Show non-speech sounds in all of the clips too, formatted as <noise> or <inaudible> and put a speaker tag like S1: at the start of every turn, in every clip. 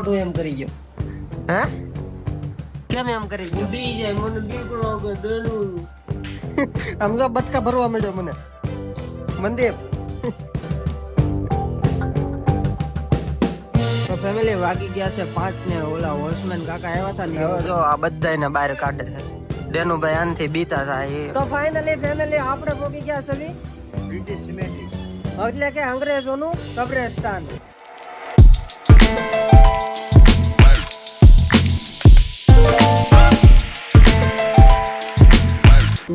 S1: મોટું એમ કરી ગયો.
S2: હે? કેમ એમ કરી ગયો?
S1: બી જાય મને દીકરો કે દેનું <laughs>
S2: આમ તો બટકા ભરવા મળ્યો મને. મંદિર.
S1: તો ફેમિલી વાગી ગયા છે પાંચ ને ઓલા હોર્સમેન કાકા આવ્યા હતા ને
S2: હવે જો આ બધા એને બહાર કાઢે છે. ડેનુભાઈ આનથી બીતા થાય
S1: તો ફાઇનલી ફેમિલી આપણે પહોંચી ગયા છે
S2: બ્રિટિશ સિમેન્ટિક
S1: એટલે કે અંગ્રેજોનું કબ્રસ્તાન.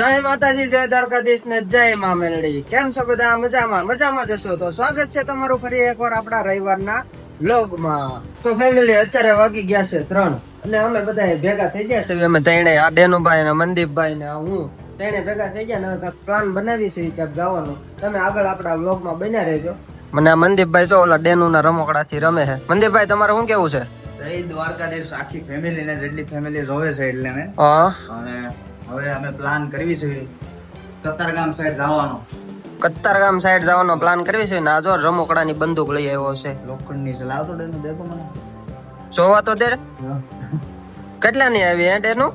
S1: જય માતાજી જય દ્વારકાધીશ ને જય મા મેલડી. કેમ છો બધા? મજામાં? મજામાં જશો તો સ્વાગત છે તમારું ફરી એકવાર આપણા રવિવારના વ્લોગમાં. તો ફેમિલી અત્યારે વાગી ગયા છે ત્રણ. અને અમે બધા ભેગા થઈ ગયા છે
S2: અમે તેણે આ ડેનુભાઈ ને મનદીપભાઈ
S1: ને હું. તેને ભેગા થઈ ગયા ને હવે પ્લાન બનાવી છે ક્યાંક જવાનો. તમે આગળ આપણા વ્લોગમાં બન્યા રહેજો.
S2: મને આ મનદીપભાઈ જો ઓલા ડેનુ ના રમકડા થી રમે છે. મનદીપભાઈ તમારે શું કેવું છે?
S3: દ્વારકાધીશ. આખી ફેમિલી ને જેટલી ફેમિલી જોવે છે એટલે ને અને હવે અમે પ્લાન કરવી છે. કતારગામ સાઈડ જવાનો.
S2: કતારગામ સાઈડ જવાનો પ્લાન કરવી છે ને આ જો રમકડાની બંદૂક લઈ આવ્યો છે.
S3: લોખંડની ચલાવતો ડે દેખો મને.
S2: જોવા તો દે કેટલા ની આવી એન્ડ એનું?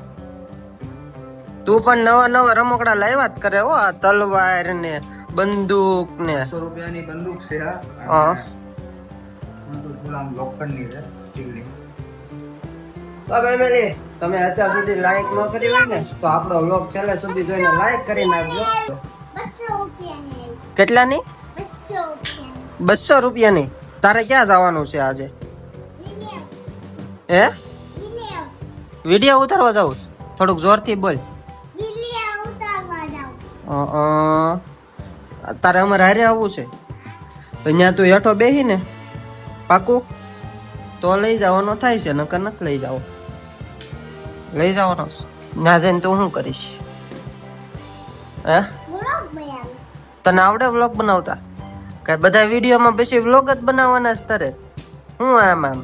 S2: તું પણ નવા નવા રમકડા લાવ્યા જ કરે હો આ તલવાર ને બંદૂક ને.
S3: સો રૂપિયાની બંદૂક છે
S2: હા.
S3: લોખંડની છે સ્ટીલની.
S1: તમે અત્યાર સુધી લાઈક ન કરી હોય ને, તો આપણો વ્લોગ છેલ્લે સુધી જોઈને લાઈક કરી નાખજો.
S2: કેટલા ની બસો રૂપિયાની. તારે ક્યાં જવાનું છે આજે? હે? વીડિયો ઉતારવા જાઉં થોડુંક જોરથી બોલ. તારે અમારે હારે આવવું છે? ત્યાં તું હેઠો બેહી ને પાકું. તો લઈ જવાનો થાય છે, નકર નથી લઈ જાવ લઈ જવાનો રસ. ના જઈને તું હું કરીશ? હે? તને આવડે વ્લોગ બનાવતા? કે બધા વિડીયોમાં પછી વ્લોગ જ બનાવવાના સ્તરે હું આમ આમ?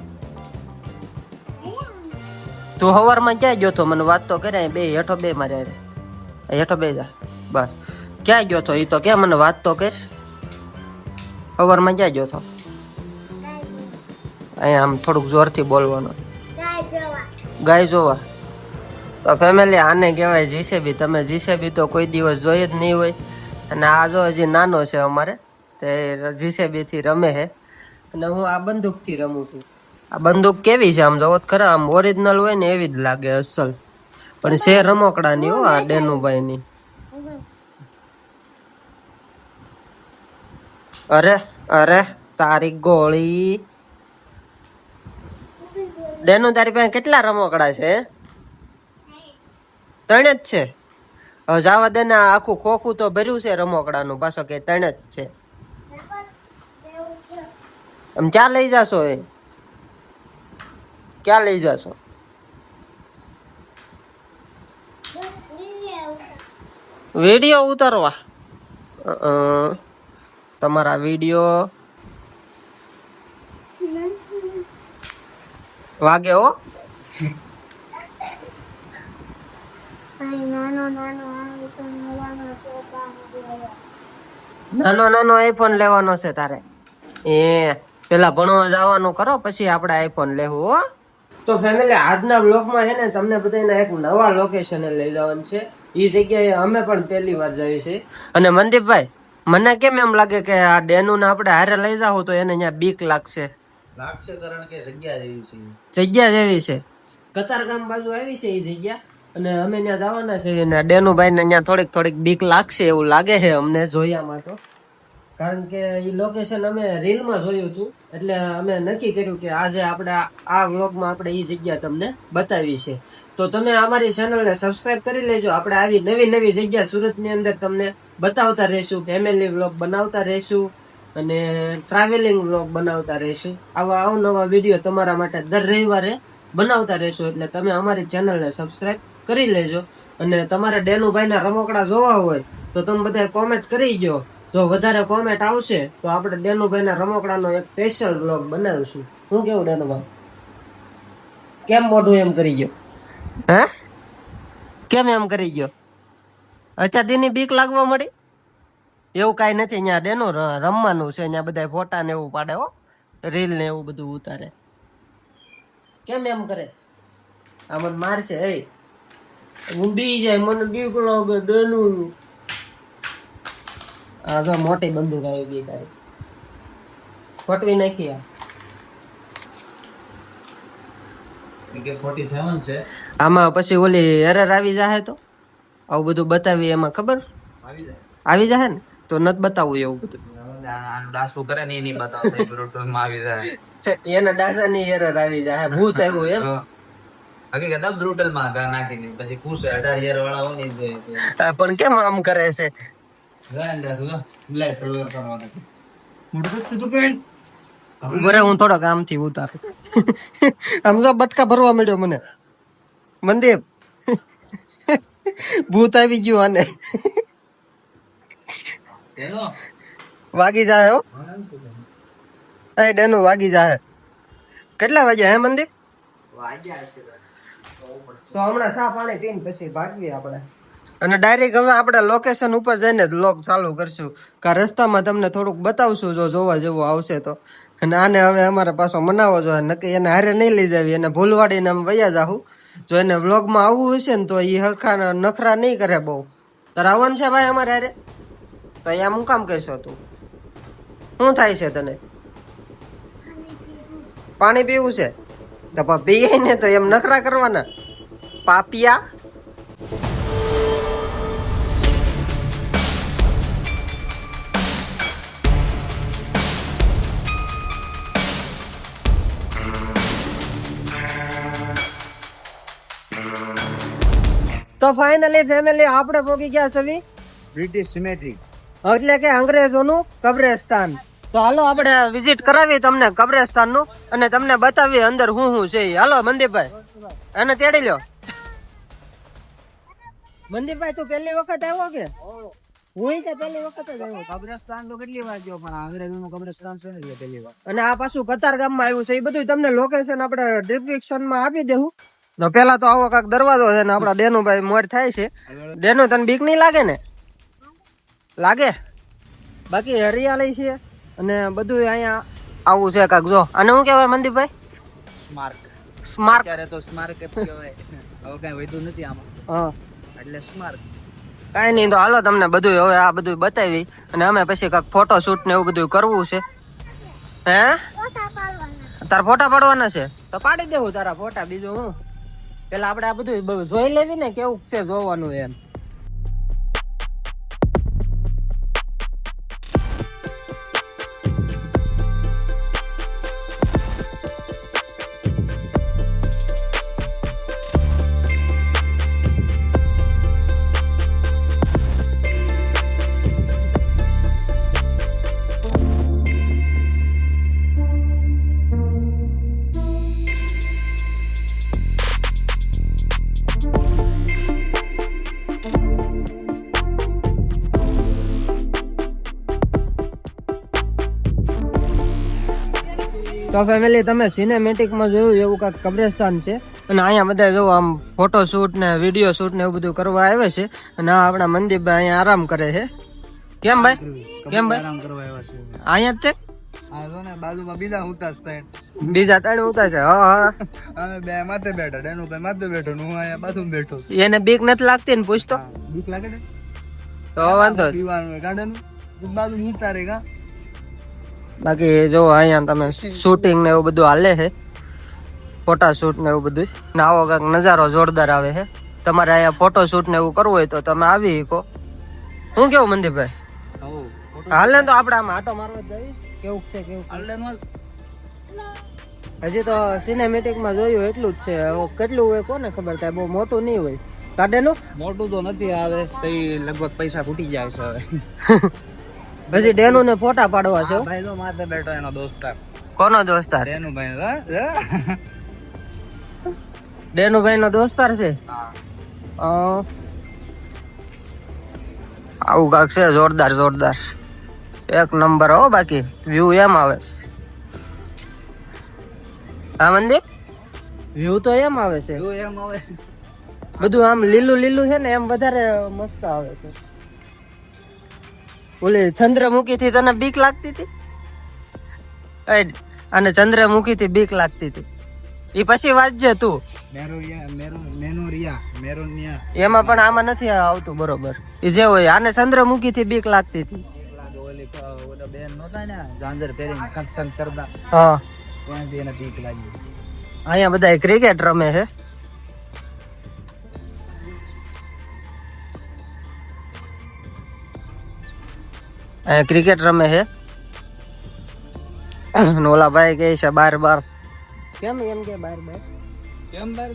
S2: તું સવારમાં ક્યાં ગયો તો? મને વાત તો કરે બે હેઠો બે મારે. હેઠો બે જા. બસ. ક્યાં ગયો તો? એ તો ક્યાં મને વાત તો કે સવારમાં ક્યાં ગયો તો? અહીંયા આમ થોડુંક જોરથી બોલવાનું. ગાય જોવા. તો ફેમિલી આને કહેવાય જીસીબી તમે જીસીબી તો કોઈ દિવસ જોઈ જ નહીં હોય. અને આ જો હજી નાનો છે અમારે, તે જીસીબીથી રમે છે. અને હું આ બંદૂકથી રમું છું. આ બંદૂક કેવી છે આમ જોવો ખરા, આમ ઓરિજિનલ હોય ને એવી જ લાગે અસલ. પણ છે રમકડાની હો, આ ડેનુભાઈ ની અરે અરે, તારી ગોળી. ડેનુ, તારી પાસે કેટલા રમકડા છે? ત્રણ જ છે. જવા દે આખું ખોખું તો ભર્યું છે રમકડાનું. પાછો કે ત્રણ જ છે. આમ ક્યાં લઈ જાશો એ? ક્યાં લઈ જાશો? વીડિયો ઉતારવા. તમારા વીડિયો વાગે હો. નાનો નાનો આઈફોન લેવાનો છે તારે. એ પેલા ભણવા જવાનું કરો પછી આપણે આઈફોન લેવું હો.
S1: તો ફેમિલી આજના બ્લોગમાં છે ને તમને બધાને એક નવા લોકેશને લઈ જવાનું છે. એ જગ્યાએ અમે પણ પહેલી વાર જઈએ છીએ.
S2: અને મનદીપભાઈ મને કેમ એમ લાગે કે આ ડેનુ ને આપણે હારે લઈ જાવ તો એને અહીંયા બીક લાગશે?
S3: લાગશે કારણ કે જગ્યા જેવી છે.
S2: જગ્યા જેવી છે.
S1: કતારગામ બાજુ આવી છે એ જગ્યા? અને અમે ત્યાં જવાના છે
S2: અને ડેનુભાઈ ને અહીંયા થોડીક થોડીક બીક લાગશે એવું લાગે છે અમને
S1: જોયામાં તો. કારણ કે એ લોકેશન અમે રીલમાં જોયું હતું એટલે અમે નક્કી કર્યું કે આજે આપણે આ- વ્લોગમાં આપણે એ જગ્યા તમને બતાવી છે. તો તમે અમારી ચેનલને સબસ્ક્રાઇબ કરી લેજો. આપણે આવી નવી નવી જગ્યા સુરતની અંદર તમને બતાવતા રહીશું. ફેમિલી વ્લોગ બનાવતા રહીશું અને ટ્રાવેલિંગ વ્લોગ બનાવતા રહીશું. આવા અવનવા વીડિયો તમારા માટે દર રવિવારે બનાવતા રહીશું. એટલે તમે અમારી ચેનલને સબસ્ક્રાઇબ કરી લેજો. અને તમારે ડેનુભાઈના રમકડા જોવા હોય તો તમે બધા કોમેન્ટ કરી ગયો જો વધારે કોમેન્ટ આવશે તો આપણે ડેનુભાઈના રમકડાનો એક સ્પેશિયલ બ્લોગ બનાવીશું. શું કેવું ડેનુભાઈ? કેમ મોઢું એમ કરી ગયો
S2: હે? કેમ એમ કરી ગયો અચ્છા તેની બીક લાગવા મળી? એવું કાંઈ નથી અહીંયા ડેનું રમવાનું છે અહીંયા બધા ફોટા ને એવું પાડે હો. રીલ ને એવું બધું ઉતારે.
S1: કેમ એમ કરે? આ મને મારશે એ. બી જાય મને બીક લાગે ડેનું આ તો મોટી બંદૂક આવી ગઈ તારી. ખોટવી નાખી આ.
S3: છે.
S2: આમાં પછી ઓલી એરર આવી જાય તો? આવું બધું બતાવી એમાં ખબર?
S3: આવી જાય.
S2: આવી જાય ને? તો નથી બતાવવું એવું બધું.
S3: ડાસું કરે ને એની માં આવી જાય. <laughs>
S1: એના ડાસાની એરર આવી જાય ભૂત આવ્યું એમ.
S3: હકીકત બ્રુટલમાં નાખીને. પછી પૂછે અઢાર યર વાળા હોય ને એ જે-
S2: આ પણ કેમ આમ કરે છે?
S3: કલર કરવાનો મોટું તો તું કેમ
S2: હું આમથી ઉતાર. આમ તો બટકા ભરવા મળ્યો મને. મનદીપ ભૂત આવી ગયું આને. વાગી જાય હો. એ ડેનું વાગી જાય. કેટલા વાગ્યા હે મનદીપ
S1: તો હમણાં સા પાણી પીને પછી ભાગીએ આપણે.
S2: અને ડાયરેક્ટ હવે આપણે લોકેશન ઉપર જઈને જ લોક ચાલુ કરશું. કે રસ્તામાં તમને થોડુંક બતાવશું જો જોવા જેવું આવશે તો. અને આને હવે અમારે પાછો મનાવો જો નક્કી એને હારે નહીં લઈ જાવી એને ભૂલવાડીને અમે વયા જાહું. જો એને વ્લોગમાં આવવું હશે ને તો એ હરખા નખરા નહીં કરે બહુ. તારે આવવાનું છે ભાઈ અમારે હારે? તો અહીંયા હું કામ કરશો તું? શું થાય છે તને? પાણી પીવું છે? તો બે ને તો એમ નખરા કરવાના. પાપિયા.
S1: તો ફાઇનલી ફેમિલી આપણે પહોંચી ગયા સવી
S3: બ્રિટિશ સિમેટ્રી.
S1: એટલે કે અંગ્રેજોનું કબ્રસ્તાન.
S2: તો હાલો આપણે વિઝિટ કરાવી તમને કબ્રસ્તાનનું અને તમને બતાવીએ અંદર હું હું છે હાલો મનદીપભાઈ એને તેડી લ્યો.
S1: મનદીપભાઈ તું પહેલી વખત આવ્યો કે? હું તે પહેલી વખત જ આવ્યો.
S3: કબ્રસ્તાન તો કેટલી વાર ગયો પણ અંગ્રેજોનું કબ્રસ્તાન છે ને પહેલી વાર.
S1: અને આ પાછું કતાર ગામમાં આવ્યું છે એ બધું તમને લોકેશન આપણે ડિસ્ક્રિપ્શનમાં આપી દેવું
S2: તો પેલા તો આવો કાક દરવાજો છે ને આપડા ડેનુભાઈ મોર થાય છે. ડેનુ તને બીક નહીં લાગે ને? લાગે?
S1: બાકી હરિયાળી છે. અને બધું અહીંયા
S2: આવું છે કાક જો. અને શું કહેવાય મનદીપભાઈ
S3: સ્માર્ક.
S2: સ્માર્ક.
S3: અત્યારે તો સ્માર્ક કહેવાય. હવે કઈ વધુ નથી આમાં.
S1: હા.
S3: એટલે સ્માર્ક.
S2: કાંઈ નહીં તો હાલો તમને બધું હવે આ બધું બતાવી અને અમે પછી કાક ફોટો શૂટ ને એવું બધું કરવું છે. હે? તારા ફોટા પાડવાના છે?
S1: તો પાડી દેવું તારા ફોટા બીજું હું? પેલા આપણે આ બધું જોઈ લેવી ને કેવું છે જોવાનું એમ. તો ફેમિલી તમે સિનેમેટિકમાં જોયું એવું કાંઈક કબ્રસ્તાન છે?
S2: અને અહીંયા બધા જો આમ ફોટો શૂટ ને વીડિયો શૂટ ને એવું બધું કરવા આવે છે. અને આ આપણા મંદીપભાઈ અહીંયા આરામ કરે છે. કેમ ભાઈ? કેમ ભાઈ?
S3: આરામ કરવા આવ્યા છે.
S2: અહીંયા જ છે?
S3: બાજુમાં બીજા હુતા સ્ટેન્ડ
S2: બીજા ત્રણ ઉતાર છે હા હા.
S3: અમે બે માથે બેઠા ડેનુ ભાઈ માથે બેઠો હું અહીંયા બાજુ બેઠો
S2: એને બીક નથી લાગતી ને પૂછતો?
S3: બીક લાગે ને?
S2: તો વાંધો.
S3: પીવાનું ગાર્ડન બાજુ ઉતારે કા?
S2: બાકી જો અહીંયા તમે શૂટિંગ ને એવું બધું હાલે છે ફોટા શૂટ ને એવું બધું ને આવો કાંઈક નજારો જોરદાર આવે છે. તમારે અહીંયા ફોટો શૂટ ને એવું કરવું હોય તો તમે આવી શકો. હું કેવું મંદિરભાઈ હાલ ને તો આપણે આમ આટો મારવા જઈએ.
S1: કેવું છે કેવું હજી તો સિનેમેટિકમાં જોયું એટલું જ છે. કેટલું હોય કોને ખબર થાય. બહુ મોટું નહીં હોય. કાઢેનું
S3: મોટું તો નથી આવે. તો લગભગ પૈસા ફૂટી જાય છે હવે. <laughs>
S1: પછી ડેનુ ને ફોટા પાડવા છે?
S3: ભાઈ જો માથે બેઠો એનો દોસ્તાર
S2: કોનો દોસ્તાર
S3: ડેનુ ભાઈ
S1: ડેનુભાઈ નો દોસ્તાર છે?
S2: આવું કાક છે જોરદાર જોરદાર. એક નંબર હો બાકી વ્યૂ એમ આવે. હા મંદિર?
S1: વ્યૂ તો એમ આવે છે.
S3: વ્યૂ એમ આવે.
S1: બધું આમ લીલું લીલું છે ને એમ વધારે મસ્ત આવે છે.
S2: ઓલી ચંદ્રમુખી થી તને બીક લાગતી હતી? અને ચંદ્રમુખી થી બીક લાગતી હતી. એ પછી વાંચજે તું. એમાં પણ આમાં નથી આવતું બરોબર. એ જે હોય આને ચંદ્રમુખી થી બીક લાગતી હતી. અહીંયા બધા ક્રિકેટ રમે છે. અહીંયા ક્રિકેટ રમે છે. ઓલા ભાઈ કહે છે બાર બાર. કેમ એમ કે બાર બાર?
S3: કેમ બાર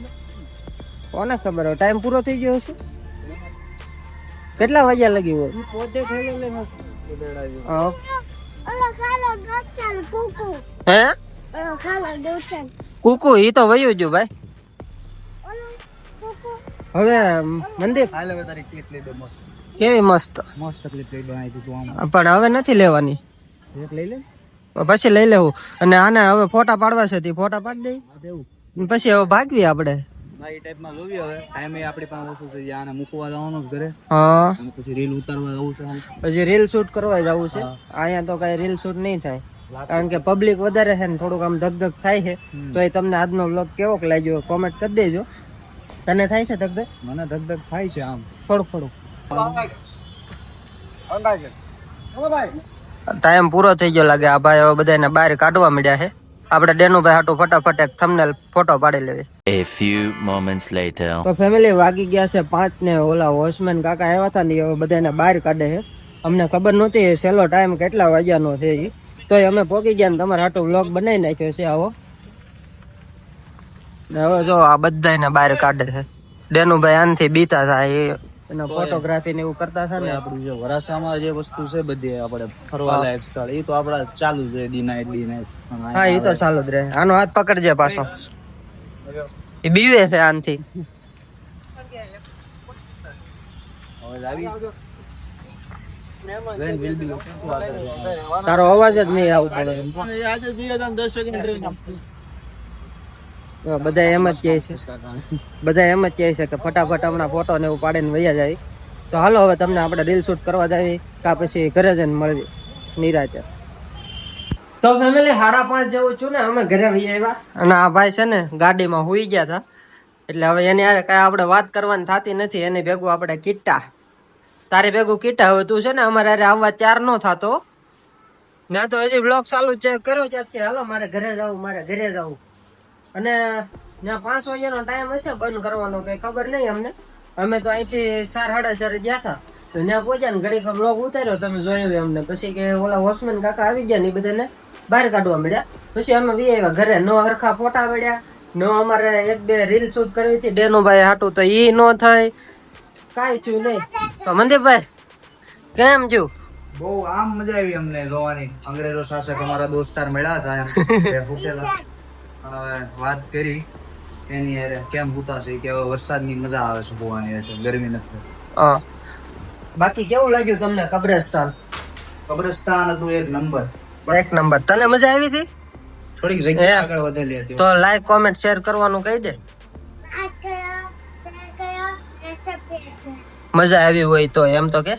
S2: કોને ખબર હોય? ટાઈમ પૂરો થઈ ગયો હશે? કેટલા વાગ્યા લગી હોય?
S3: પોતે ખેલે
S2: હા. હે. કુકુ ઈ તો વયું જો ભાઈ. હવે મંદિર
S3: હાલે તારી ક્લિપ લઈ દો મસ્ત.
S2: કેવી મસ્ત?
S3: મસ્ત ક્લિપ લઈ બનાવી તું આમ.
S2: પણ હવે નથી લેવાની.
S3: એક લઈ લે.
S2: પછી લઈ લેવું. અને આને હવે ફોટા પાડવા છે તે ફોટા પાડી
S3: દેવું.
S2: દઈ પછી હવે ભાગવી આપણે.
S3: ના ટાઈપમાં જોવી હવે. ટાઈમે આપણી પાસે ઓછું છે. આને મૂકવા જવાનું જ ઘરે.
S2: હા.
S3: પછી રીલ ઉતારવા જવું છે
S2: પછી રીલ શૂટ કરવા જવું છે. અહીંયા તો કઈ રીલ શૂટ નહીં થાય. કારણ કે પબ્લિક વધારે છે ને થોડુંક આમ ધગધગ થાય છે. તો એ તમને આજનો બ્લોગ કેવો લાગ્યો કોમેન્ટ કરી દેજો. તને થાય છે ધગધગ?
S3: મને ધગધગ થાય છે આમ.
S2: થોડુંક થોડુંક. ટાઈમ પૂરો થઈ ગયો લાગે. આ ભાઈ હવે બધાને બહાર કાઢવા મળ્યા છે. આપણે ડેનુભાઈ હાટું ફટાફટ એક થંબનેલ ફોટો પાડી લેવી.
S4: A few moments later.
S2: તો ફેમિલી વાગી ગયા છે પાંચ ને ઓલા વોચમેન કાકા આવ્યા હતા ને એ હવે બધાને બહાર કાઢે છે. અમને ખબર નહોતી સેલો છેલ્લો ટાઈમ કેટલા વાગ્યાનો છે ઈ. તોય અમે પોકી ગયા ને તમારે હાટું વ્લોગ બનાવી નાખ્યો છે આવો. હવે જો આ બધાને બહાર કાઢે છે. ડેનુભાઈ આનથી બીતા થાય એ. એના ફોટોગ્રાફી ને એવું કરતા હતા ને?
S3: આપણું જે વરાસામાં જે વસ્તુ છે બધી આપણે ફરવા. લાયક સ્થળ એ તો આપડા ચાલુ જ રહે દિના નાઈટ દી
S2: હા એ તો ચાલુ જ રહે. આનો હાથ પકડજે પાછો. એ બીવે છે આનથી. તારો અવાજ જ નહીં આવું પડે તો બધા એમ જ કહે છે. બધા એમ જ કહે છે કે ફટાફટ હમણાં ફોટો ને એવું પાડીને વૈયા જાય. તો હાલો હવે તમને આપણે રીલ શૂટ કરવા જાવી, કા પછી ઘરે જઈને મળવી. નિરાતે. તો ફેમિલી સાડા પાંચ જેવું છું ને, અમે ઘરે વહી આવ્યા. અને આ ભાઈ છે ને, ગાડીમાં હુઈ ગયા હતા. એટલે હવે એની હારે કાંઈ આપણે વાત કરવાની થતી નથી, એની ભેગું આપણે કીટા. તારે ભેગું કીટા હવે તું છે ને, અમારે હારે આવવા ચાર નો થતો. ના તો હજી બ્લોગ ચાલુ છે. કર્યો કે હાલો, મારે ઘરે જવું, મારે ઘરે જવું. અને ત્યાં પાંચ વાગ્યાનો ટાઈમ હશે બંધ કરવાનો કઈ ખબર નહીં અમને. અમે તો અહીંથી ચાર સાડા ચારે ગયા હતા. તો ત્યાં પહોંચ્યા ને ઘડીક બ્લોગ ઉતાર્યો તમે જોયું અમને. પછી કે ઓલા વોચમેન કાકા આવી ગયા ને એ બધાને બહાર કાઢવા મળ્યા. પછી અમે વી આવ્યા ઘરે. નો હરખા ફોટા પડ્યા નો અમારે એક બે રીલ શૂટ કરવી હતી. ડેનુભાઈ હાટું તો એ ન થાય. કાંઈ થયું નહીં. તો મંદિરભાઈ કેમ છું
S3: બહુ આમ મજા આવી અમને જોવાની. અંગ્રેજો શાસક અમારા દોસ્તાર મળ્યા હતા એમ. <laughs> તે હવે વાત કરી એની યારે કેમ છે? કે હવે વરસાદની મજા આવે છે જોવાની એટલે ગરમી નથી
S2: બાકી કેવું લાગ્યું તમને કબ્રસ્તાન?
S3: કબ્રસ્તાન હતું એક નંબર.
S2: એક નંબર. તને મજા આવી હતી?
S3: થોડીક જગ્યા આગળ વધેલી હતી.
S2: તો લાઈક કોમેન્ટ શેર કરવાનું કહી દે. મજા આવી હોય તો એમ તો કે.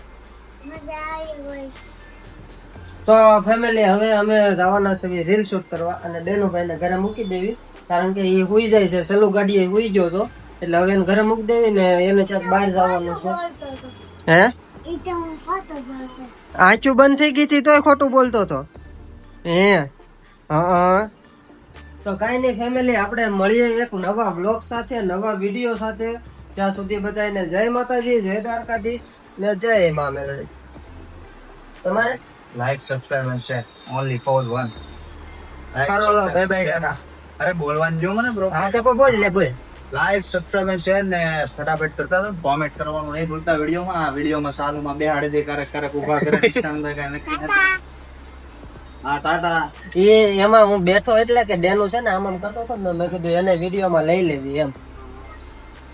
S2: તો ફેમિલી હવે અમે જવાના છે રીલ શૂટ કરવા અને ડેનુભાઈને ઘરે મૂકી દેવી. કારણ કે એ હુઈ જાય છે, સલુ ગાડીએ હુઈ ગયો તો એટલે હવે એને ઘરે મૂકી દેવી ને એને ક્યાંક બહાર જવાનું છે. હે. આંચું બંધ થઈ ગઈ હતી તોય ખોટું બોલતો હતો. હે? હા તો કાંઈ નહીં ફેમિલી આપણે મળીએ એક નવા બ્લોગ સાથે, નવા વીડિયો સાથે. ત્યાં સુધી બધાને જય માતાજી, જય દ્વારકાધીશ ને જય મા મેલડી. તમારે?
S3: Like subscribe and share only for one
S2: bye bye, tata.
S3: અરે બોલવાનું જો મને બ્રો
S2: હા તો બોલ લે બોલ.
S3: લાઈક સબસ્ક્રાઇબ એન્ડ શેર ને ફટાફટ કરતા તો કોમેન્ટ કરવાનું નહીં ભૂલતા વિડીયોમાં. આ વિડીયોમાં સાલુમાં બેહાડી દે ક્યારેક ક્યારેક ઊભા કરે હા ટાટા.
S2: એ એમાં હું બેઠો એટલે કે ડેનું છે ને આમ આમ કરતો હતો મેં કીધું એને વિડીયોમાં લઈ લેવી એમ.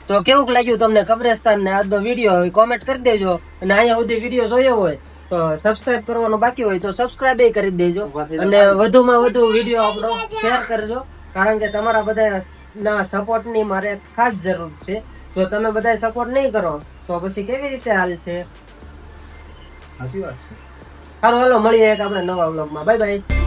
S2: તો કેવું લાગ્યું તમને કબ્રસ્તાન ને આજનો વીડિયો કોમેન્ટ કરી દેજો. અને અહીંયા સુધી વીડિયો જોયો હોય તો સબસ્ક્રાઇબ કરવાનું બાકી હોય તો સબસ્ક્રાઇબ કરી દેજો. અને વધુમાં વધુ વીડિયો આપણો શેર કરજો. કારણ કે તમારા બધા ના સપોર્ટની મારે ખાસ જરૂર છે. જો તમે બધા સપોર્ટ નહીં કરો તો પછી કેવી રીતે હાલશે
S3: સાચી વાત છે.
S2: સારું હાલો મળીએ એક આપણે નવા વ્લોગમાં બાય બાય